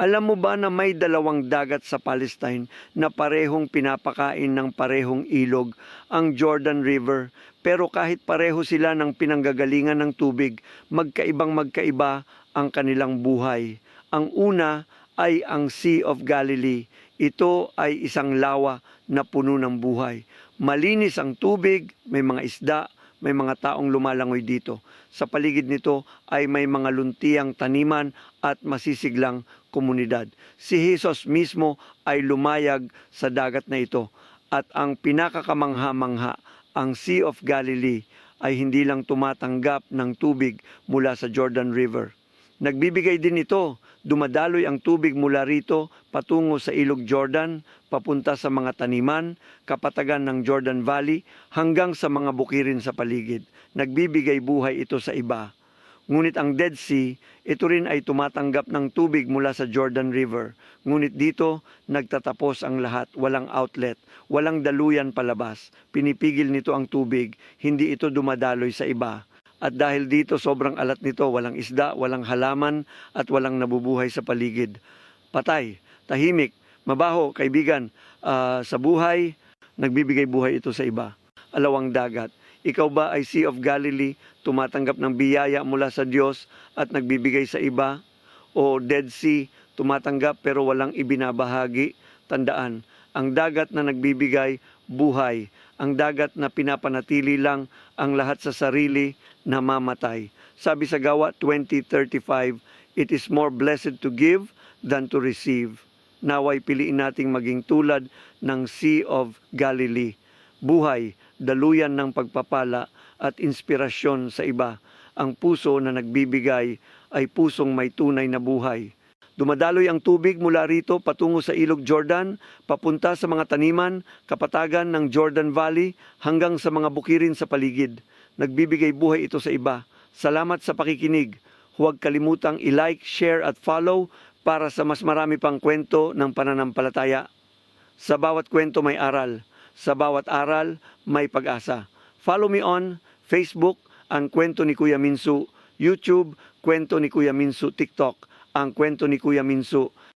Alam mo ba na may dalawang dagat sa Palestine na parehong pinapakain ng parehong ilog, ang Jordan River, pero kahit pareho sila ng pinanggagalingan ng tubig, magkaibang magkaiba ang kanilang buhay. Ang una ay ang Sea of Galilee. Ito ay isang lawa na puno ng buhay. Malinis ang tubig, may mga isda, may mga taong lumalangoy dito. Sa paligid nito ay may mga luntiang taniman at masisiglang komunidad. Si Jesus mismo ay lumayag sa dagat na ito at ang pinakakamangha-mangha, ang Sea of Galilee, ay hindi lang tumatanggap ng tubig mula sa Jordan River. Nagbibigay din ito, dumadaloy ang tubig mula rito patungo sa ilog Jordan, papunta sa mga taniman, kapatagan ng Jordan Valley, hanggang sa mga bukirin sa paligid. Nagbibigay buhay ito sa iba. Ngunit ang Dead Sea, ito rin ay tumatanggap ng tubig mula sa Jordan River. Ngunit dito, nagtatapos ang lahat, walang outlet, walang daluyan palabas. Pinipigil nito ang tubig, hindi ito dumadaloy sa iba. At dahil dito sobrang alat nito, walang isda, walang halaman at walang nabubuhay sa paligid. Patay, tahimik, mabaho, kaibigan, ah, sa buhay, nagbibigay buhay ito sa iba. Alawang dagat. Ikaw ba ay Sea of Galilee, tumatanggap ng biyaya mula sa Diyos at nagbibigay sa iba? O Dead Sea, tumatanggap pero walang ibinabahagi? Tandaan, ang dagat na nagbibigay, buhay. Ang dagat na pinapanatili lang ang lahat sa sarili, namamatay. Sabi sa gawa 2035, it is more blessed to give than to receive. Naway piliin nating maging tulad ng Sea of Galilee. Buhay, daluyan ng pagpapala at inspirasyon sa iba. Ang puso na nagbibigay ay pusong may tunay na buhay. Dumadaloy ang tubig mula rito patungo sa ilog Jordan, papunta sa mga taniman, kapatagan ng Jordan Valley, hanggang sa mga bukirin sa paligid. Nagbibigay buhay ito sa iba. Salamat sa pakikinig. Huwag kalimutang i-like, share at follow para sa mas marami pang kwento ng pananampalataya. Sa bawat kwento may aral. Sa bawat aral may pag-asa. Follow me on Facebook, ang kwento ni Kuya Minsu, YouTube, kwento ni Kuya Minsu, TikTok, ang kwento ni Kuya Minsu.